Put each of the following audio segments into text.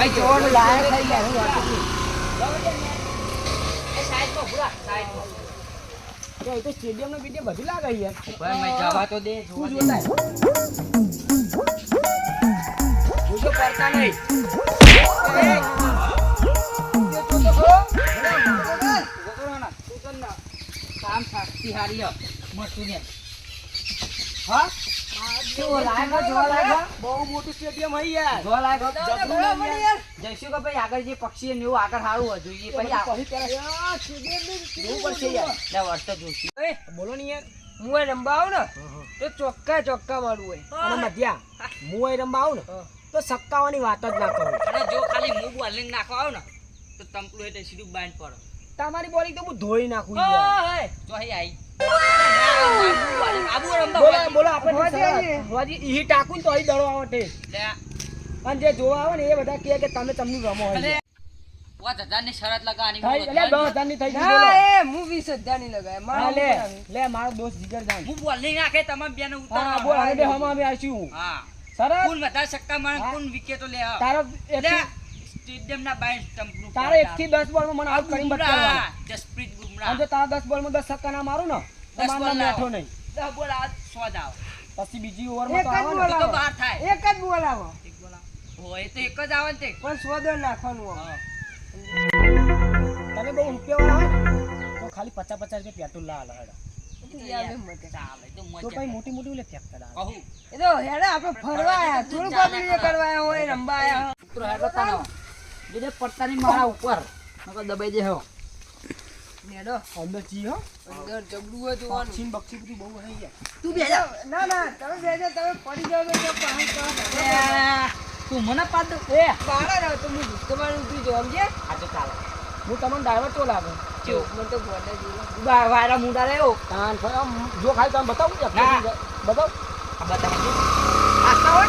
ભાઈ ચોર લાયક થઈ ગયા હું વાત કરું. એ સાઈડમાં તો એ તો સ્ટેડિયમ નો વીડિયો બધું લાગે યાર ભાઈ મેં જવા તો દે જોવા દે. જોતા જોજો નહીં કામ શાસ્તિ હારી. મોટું હા કેવો લાયક હે, જોવા લાયક હે? બહુ મોટું સ્ટેડિયમ હે યાર. જોવા લાયક હો. જબરું ને યાર. જઈશું કે ભાઈ આગળ જે પક્ષી ને એવું આગળ સારું જોઈએ. પછી આ- પછી પેલા જોવું પડશે યાર. લે વર્ત બોલો ને યાર. હું એ રમવા આવું ને તો ચોક્કા ચોક્કા મારવું હોય. અને મધ્યા હું રમવા આવું ને તો સક્કાવાની વાત જ ના કરું. અને જો ખાલી મૂવ બોલિંગ નાખવા આવ ને તો તંપલું એટલે સીધું બાંધ પડો. તમારી બોલિંગ તો હું ધોઈ નાખું જો અહીં આવે અને જે જોવા આવે ને એ બધા કહે કે તમે તમને રમો હોય અલે, પાંચ હજારની શરત લગાવવાની થઈ બોલો, એટલે દસ હજારની થઈ ગઈ ના બોલો. એ હું વીસ હજારની લગાય લે ઉપર આવે. લે મારો દોસ્ત જીગર હું બોલિંગ નાખે તમામ બેને હા ઉતારો બોલ હવે અમે આવીશું. હા. સરસ. કોણ વધારે સક્કા મારે હા. વિકેટો લે. તારો લે, એકથી- સ્ટેડિયમના બાય સ્ટમ્પનું તારો એક થી દસ બોલમાં મને આઉટ કરી બતાવવાનો. જસપ્રીત બુમરાહ. જો તારા દસ બોલમાં દસ છક્કા ના મારું ને? તો દસ બોલ નામ બેઠો નહીં. દસ બોલ આ સો જ પછી બીજી ઓવરમાં તો આવો ને. તો બહાર થાય એક જ બોલાવો એક બોલ આવે. હોય તો એક જ આવે ને તે. પણ સોદો નાખવાનું હોય. હા. તમે બહુ રૂપિયાવાળા હોય તો ખાલી પચાસ પચાસ રૂપિયા પેટ્રોલ લા હેડા. મોટી મોટી ઓલે ફેંકતા લા. એ તો હેડે આપણે ફરવા આવ્યા થોડું કરવા આવ્યા હોય રમવા તાનો બીજે પડતા નહીં મારા ઉપર. નકર દબાઈ દે હો. હેડો અંદર જી હો. અંદર જબડું હોય જોવાનું. બક્ષી બધું બહુ હઈ ગયા તું બે ના ના તમે બેજો તમે પડી જાવ તો જો તું મને પાડ એ. પાડા રહો તો હું તમારે ઉતરી જાઉં સમજે આ તો ચાલે હું તમને ડ્રાઈવર તો? મને ગોડા જેવું. વાયરા મુંડા લેવો કાન જો ખાલી તમે બતાવું બતાવું. બતાવું બતાવ આ બતાવજો આસ્તા હોય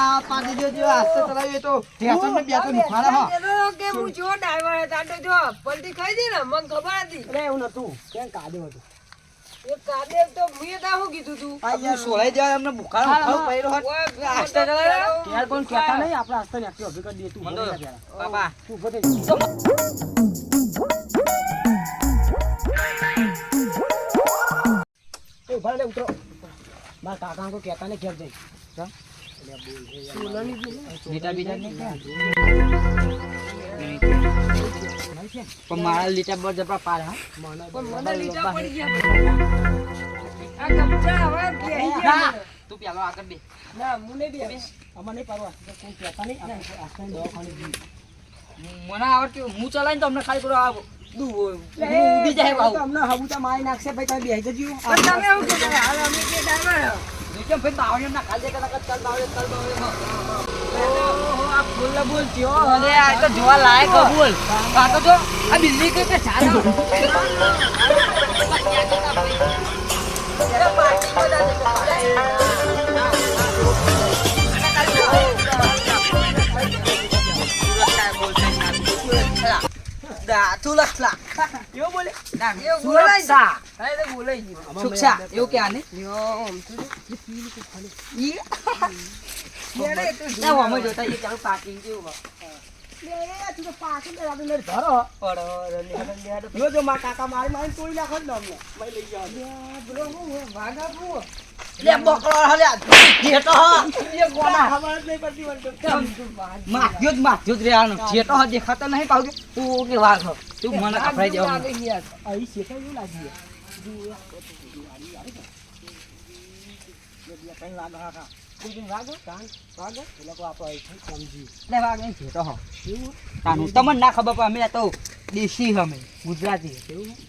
ના જવા ચલાવીએ તો ને હા. કે હું જો ડ્રાઈવર હતા તો જો પલટી ખાઈ દી ને મને ખબર હતી. અરે એવું નતું. હતું? એ કાદેવ તો મુએ તા કીધું તું? આ સોળાઈ જાય અમને બુખારો હા, પડ્યો હોત. ઓય, આસ્તે યાર કોણ કહેતા નહીં? આપણે આસ્તે ને આસ્તે અભી કરી તું મંદો. થઈ જા જરા. બાપા તું ઊભો થઈ ઊભા ઉતરો. મારા કાકા કહેતા નહીં ઘેર જઈ. લીટા બીજા નહીં પણ મારા લીટા બર જપા પાર હા મને લીટા પડી ગયા તું પેલો આગળ બે ના મુને બી. અમારે નહીં કોઈ કહેતા નહીં આપણે દવાખાને. મને આવડતું હું ચલાવીને તમને ખાલી કરો આવો દુ- એ, ઉડી જાય તો હબુતા મારી નાખશે ભાઈ તમે બેસી જજો તમે એવું કે હાલ અમે કે ડ્રાઈવર કેમ ભાઈ બાવળિયો ના ખાલી નકર ચાલ બાવળિયો, ચાલ તો જોવા લાયક બોલ કઈ ચાલે એવું બોલે? એ બોલાય છે. સુરક્ષા હા, એ તો બોલાય ગયું. સુરક્ષા એવું કે આને? યો, આમ તો ઈ? હેડે તો ના હું જોતા ચાલુ જેવું મારા કાકા મારી મારી તોડી નાખો ને અમને. લઈ જાઓ. પેલો વાઘ. લે બકરો હલ્યા જેટો હ. એ ખબર જ પડતી માથ્યો જ માથ્યો જ રહેવાનો. જેટો હ દેખાતો નહીં પાછું. તું કે વાઘ. તું મને કપડાઈ યાર. અહીં શેકાય એવું લાગી તમને ના ખબર પણ અમે તો દેશી અમે ગુજરાતી.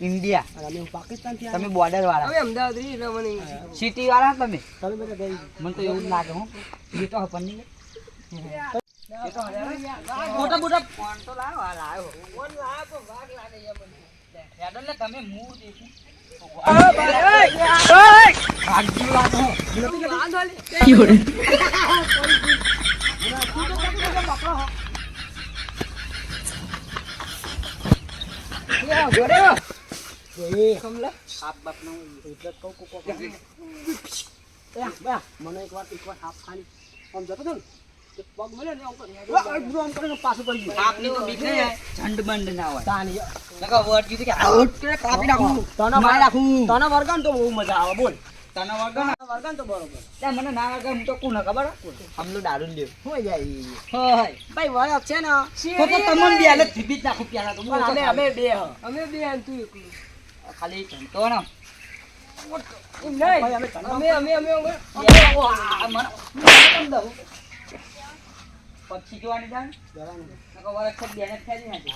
ઇન્ડિયા. પાકિસ્તાનથી તમે બોર્ડર વાળા અમે અમદાવાદ મને સિટી વાળા તમે? તમે બધા ગઈ. મને તો એવું લાગે હું. એ તો હપન નહીં. મોટા મોટા ફોન તો લાવો આ લાવ્યો હેડો લે તમે મું દેખું મને એક વાર એક વાર હાફ ખાલી આમ જતો હતો ને પગ મળ્યો ને આમ કરીને પાછું પડી ગયું આપની તો બીક નહીં. ઝંડ બંડ ના હોય તાની નકર વટ કીધું કે આઉટ કાપી નાખું તને મારી નાખું તને વર્ગન તો બહુ મજા આવે બોલ તને વગન વગન તો બરોબર ત્યાં મને ના વગન હું તો કોને ખબર હમલો દારૂ લ્યો હોય જાય હોય ભાઈ વળગ છે ને તો તો તમને બે હાલતથી જ નાખું પ્યાલા તો અમે અમે બે હ અમે બે અને તું એકલું. ખાલી ચમતો ને એમ અમે અમે અમે અમે અમે. આ મને મને દઉં? પછી જોવાની જાણ વરખ બેને જ ફેરી નાખી.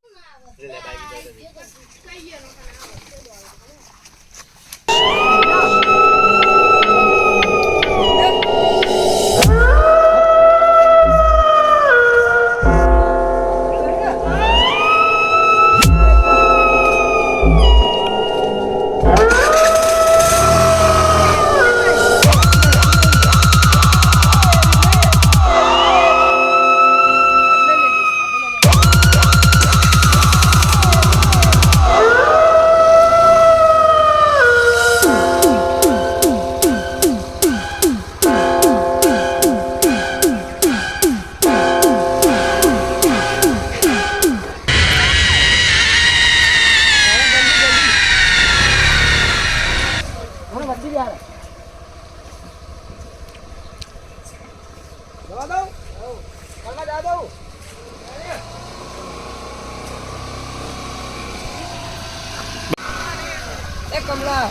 એ કમલા.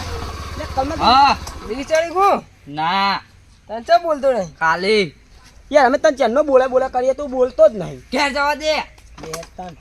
હા. વિચારી ગો ના. તને ચા બોલતો નહીં ખાલી. યાર અમે તને ચેનનો બોલા બોલા કરીએ તું બોલતો જ નહીં. ઘેર જવા દે. બે તન.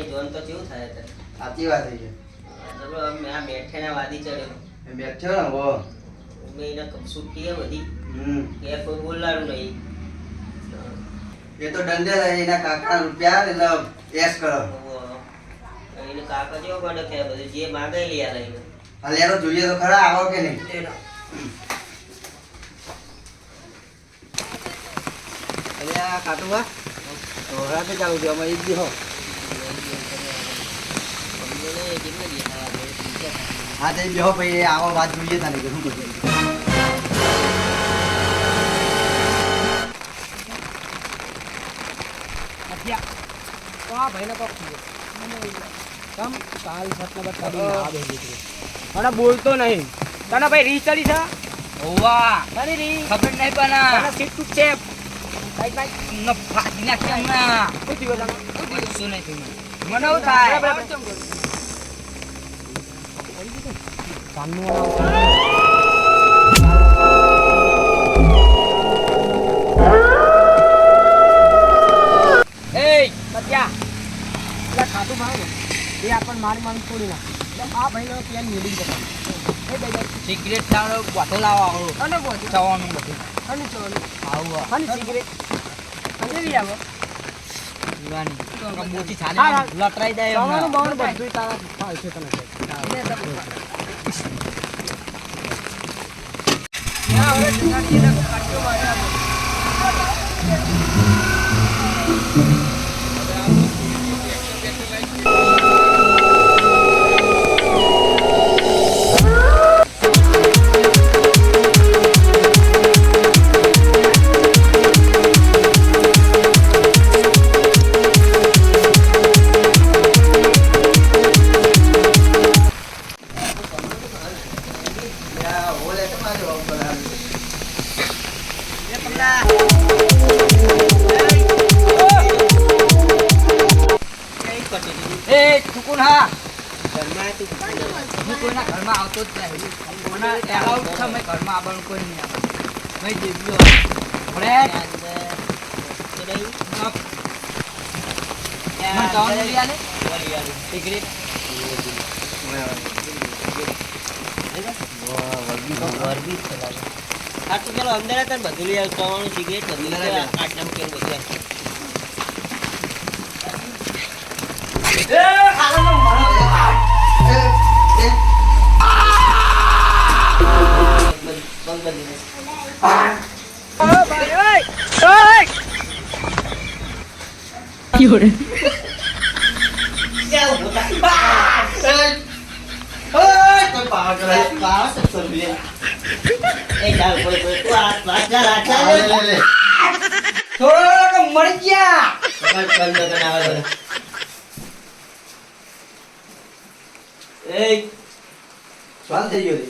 નહીં જોન તો કેવું થાય છે સાચી વાત છે. ચલો અમે આ બેઠે ના વાદી ચડ્યો. એ બેઠો ને વો મેં એને છૂટી હે બધી. કે કોઈ બોલાડું નહીં. એ તો દંડે એના કાકા રૂપિયા એટલે એસ કરો. એને કાકા જેવો પડે કે બધું? જે માંગે એ લઈ આ લઈને હાલ એનો જોઈએ તો ખરા આવો કે નહીં? અરે આ કાટુવા તો રાતે ચાલુ છે અમે એક દી હો અમને કેટલા દિવસ થયા? બે ત્રણ ચાર. હા તે બેહો ભાઈ આવો વાત જોઈએ તને કે શું દીકરી. મને બોલતો નહીં. તને ભાઈ રી ચડી છે? હોવા. તને રી ખબર નહીં પણ તને સીટ ટૂટ છે? કાઈ કાઈ ન ફાડી નાખે હમણાં. શું નહીં મને? થાય? એટલે ખાતું ભાવે એ આપણને મારી મારી છોડી નાખે. એટલે આ ભાઈનો પેન બે બે સિગરેટ લાવો બોટલ લાવો આવો. અને બોલ ચવાનું બધું. અને ચોરી આવું. અને સિગરેટ અને લઈ આવો. જોવાની. મોટી છાલી લટરાઈ જાય એમ જવાનું ના. બવાનું બધુંય તારા ફાવશે તને તો ચલો અંદર હતા ને બધું લઈ આવ ચવાણું સિગરેટ બધું લઈ આવ આટલા મૂકેલું બધું આવ. એ, એ, બંધ બંધ બંધ કોઈ પાવર કરે. પાવ સત્સર લે એ ચાલ પડે પડે તું આ વાત ચાલ આ ચાલ લે, લે, લે. થોડો થઈ ગયો લે.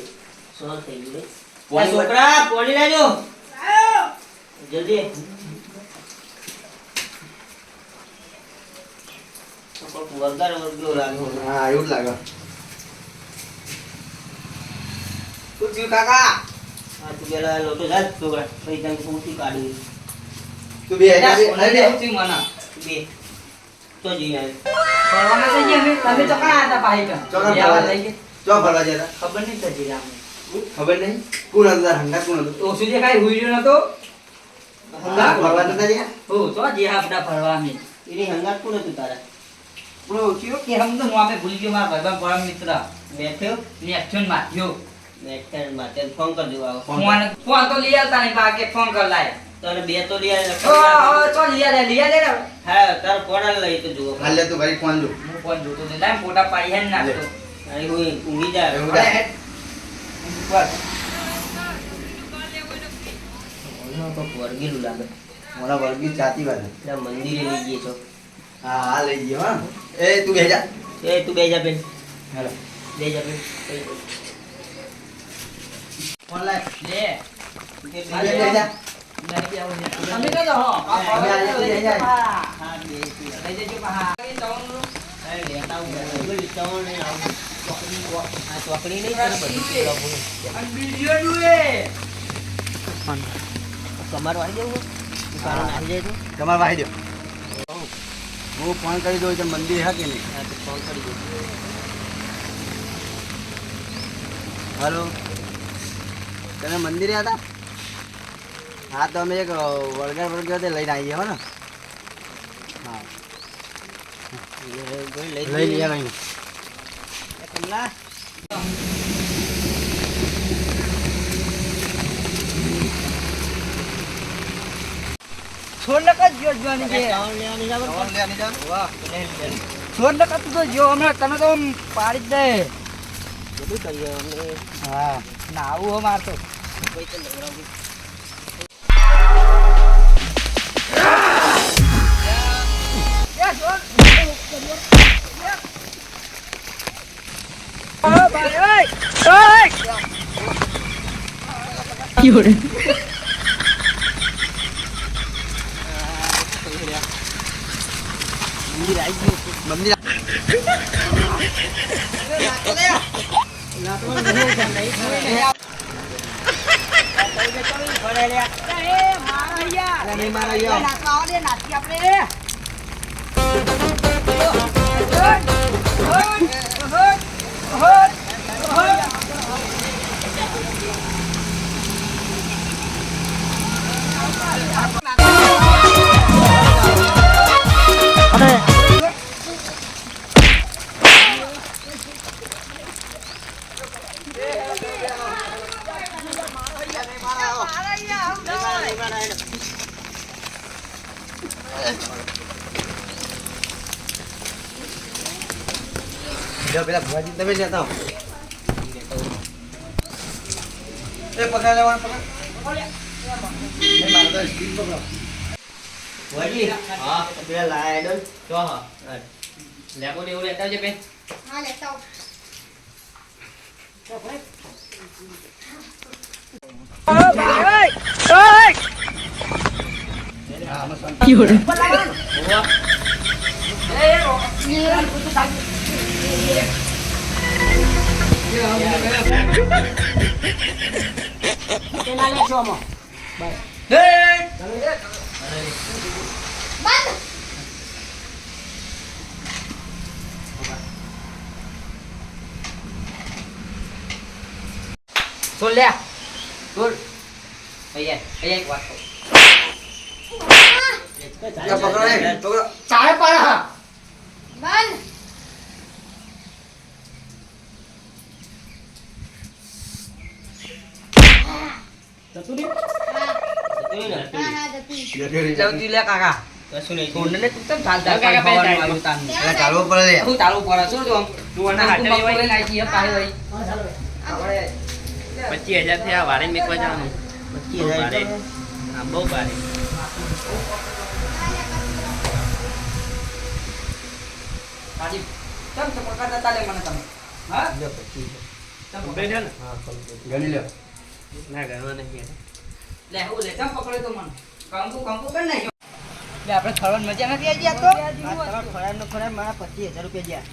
થઈ ગયો? પોણી છોકરા પોણી લાજો જલ્દી વરગાર વરગલો લાગ્યો હા, એવું લાગે શું થયું કાકા? આ તું પેલા લોટો જા છોકરા પછી તને પૂછી કાઢી? તું બે અરે. સૌથી મને? બે. તો જી આવે. ફરવાના થઈ ગયા અમે તમે તો કાં હતા ભાઈ આવા ફરવા લઈ ગયા. ચો ફરવા જતા. ખબર નહીં થતી રામ ખબર નહીં. કોણ અંદર હંગા કોણ હતું? ઓછું જે કાંઈ હુઈ નતો હંગા ફરવા જતા રહ્યા? હો તો જે આપડા ફરવા મે એની હંગા કોણ હતું તારા? પેલો કે હમ તો નોમે ભૂલી ગયો મારા ભાઈબંધ પરમ મિત્ર. બેઠ્યો ને એક્શન માર્યો ફોન કરજો આવો. ફોન ફોન તો લઈ આવતા નહીં બાકી ફોન કર લાય. તને બે તો લઈ ઓ આવ્યા ઓ, ચો લઈ આલે લઈ આલે હા તારો ફોન લઈ તો જુઓ. હાલ લે તું ફોન જો. હું ફોન જોતો લાય મોટા પાઈ હે ઊંઘી અરે, જા. હેડ. ઉપર. વર્ગેલું લાગે. મોરા વર્ગી જાતી વાત મંદિરે લઈ ગયે છો. હા હા લઈ ગયો હા. એ તું બેજા એ તું બે જા બેન. હેલો. બે જા બેન. ફોન લાય લે તું બે બેજા તમે ચોકડી નહીં. કમર વાળી દેવું કારણ નાખી જાય તો? તમારે વાહી દો હું ફોન કરી દઉં તો મંદિર હા કે નહીં? હા ફોન કરી દો હલો. તમે મંદિરે હતા? હા તો અમે એક વળગાડ વળગાડ લઈને આવીએ હો ને. હા. લઈ લઈ લઈએ લઈને કમલા છોડ નકા જો જોવાની છે. છોડ નકા તું જો હમણાં તને તો પાડી જ દે. બધું કરીએ હા. ના આવું હો મારતો કોઈ તો નવરાવું મંદિર નહીં મારા યો. લ્યો, પેલા ભુવાજી તમે લેતા આવો. એ પકડ લેવાનું પકડ એ મારે તો સ્ટીલ પકડો. વળી હા પેલા લાયા હેડો ને. તો હા લેબો ને એવું લેતા આવજે બેન હા લેતા આવો. હા, આમાં બંધ. છોડ લે છોડ અહીંયા અહીંયા એક વાત કહું લ્યો, પકડો એ, પકડો. ચાય પાડે હા. બંધ જતું તું લે કાકા. કશું નહીં. તું કાકા આવ્યું. તાન ચાલવું પડે હું પડે શું તું તું આના હાથે લેવાય. હોય. આપણે હજાર થયા વારે મેકવા જવાનું. પચીસ બહુ હજાર. ભારે હા બહુ ભારે. કાજી કેમ છો પકડતા તાલે મને તમે? હા? લે પછી તમ ને? હા ગણી લ્યો. ના ઘરમાં નહીં લે હું લે કેમ પકડે તો મને. કંકુ કંકુ કર નાખ્યો લે આપણે ફરવાની મજા નથી આવી ગયા તો? તમારા ખોરાકનો ખોરાક મારા પચીસ હજાર રૂપિયા ગયા.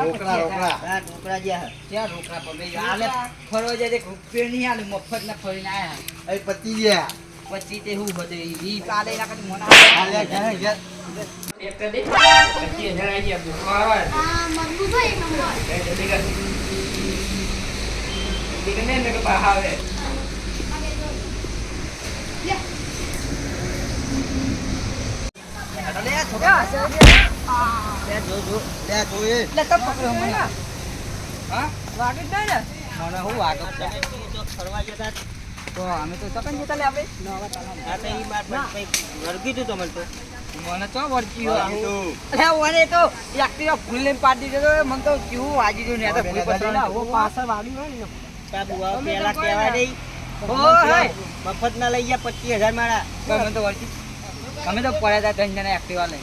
રોકડા, રોકડા. રોકડા જ્યાં. ક્યાં રોકડા પગે આલે ફરવા જાય રૂપિયો નહીં આલે મફત ના ફરીને આયા. અહીં પતી ગયા. પછી તે હું બધે ઈ કાલે ના કદી મને આ લે, ઘણા એક દે. પચીસ હજાર આવી ગયા આવે હા મજબૂત નંબર. તો અમે તો સકન જતા લે આપણે વળગી તું તમને તો મને તો વળગી મને તો એક્ટિવા ભૂલ લઈને પાડી દીધો મને તો કેવું વાજી ગયું ને પાછળ વાગ્યું હોય ને. તમે પેલા તો દઈ મફત ના લઈ ગયા પચીસ હજાર મારા અમે તો વળગી અમે તો પડ્યા હતા ત્રણ જણા એક્ટિવા લઈ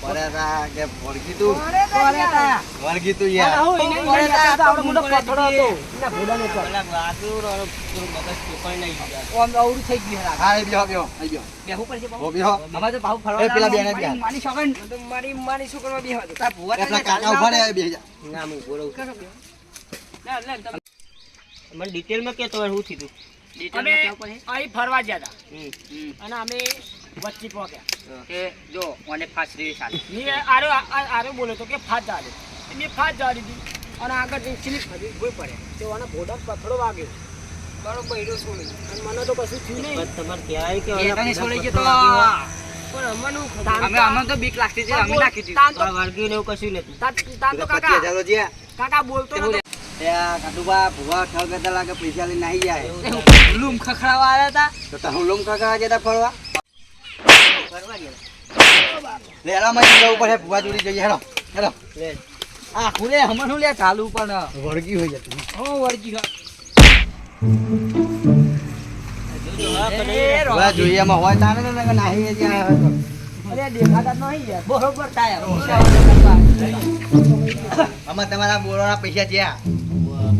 પડ્યા તા કે વળગી તું. પડ્યા હતા વળગી તું યાર. આવું એને પડે ઈ આપણો મોટો પથડો હતો. દીધી. એના ભોળાને પેલા વાગ્યું ને ઓલું મગજ ચોપાઈ નહીં ગયા આમ અવળું થઈ ગયું હા, અહીં બેહો, બેહો, અહીં બેહો. બેહું પડશે હો, બેહો. અમારે તો ભાવ ફરવા પેલા બેને જવાનું. મારી મારી મારી છોકરો ભુવા કાકા ઊભા બેહી જા. ના હું બોલું તમે- મને ડિટેલમાં કહેતો હોય શું થયું અમે અહીં ફરવા ગયા હતા અને અમે વચ્ચે પહોંચ્યા. કે જો મને ફાસ્ટ રેસ આલે મેં આરો આરો બોલ્યો તો કે ફાટ ચાલે મેં ફાટ ચાલી દીધી અને આગળ જઈને સ્લીપ કરી ગોઈ પડે. તો આને ભોડા પથડો વાગ્યો. બરોબર એરો છોડી અને મને તો કશું થયું નહીં. બસ તમારે કહેવાય કે એ ઓલા છોડી ગયો તો પણ અમનું અમે અમે તો બીક લાગતી છે અમે નાખી દીધું. તાન તો તો વળગ્યું ને એવું કશું નતું તાન તાન તો પેલા કાકા બોલતો કાટુબા, ભુવા ઠગ લાગે પૈસા લઈને નાહી જાય. લૂમ ખખડાવા આવ્યા હતા તો તારું લોમ કાકા જતા ફરવા. ફરવા ગયા? લે, જવું પડે ભુવા જોડી જઈએ. હેડો હેડો આ ખુલે હમણાં લે ચાલુ પણ. વળગી હોય જતું. હો વળગી ગયો જોજો હા પણ એ નહીં રો- ભુવા જોઈએ એમાં હોય તારે ને નાહી જાય હવે અરે દેખાતા નહીં યાર. બરોબર થાય આમાં તમારા બોરોના પૈસા જ્યાં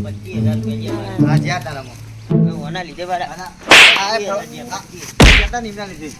પચીસ હજાર રૂપિયા હા લીધે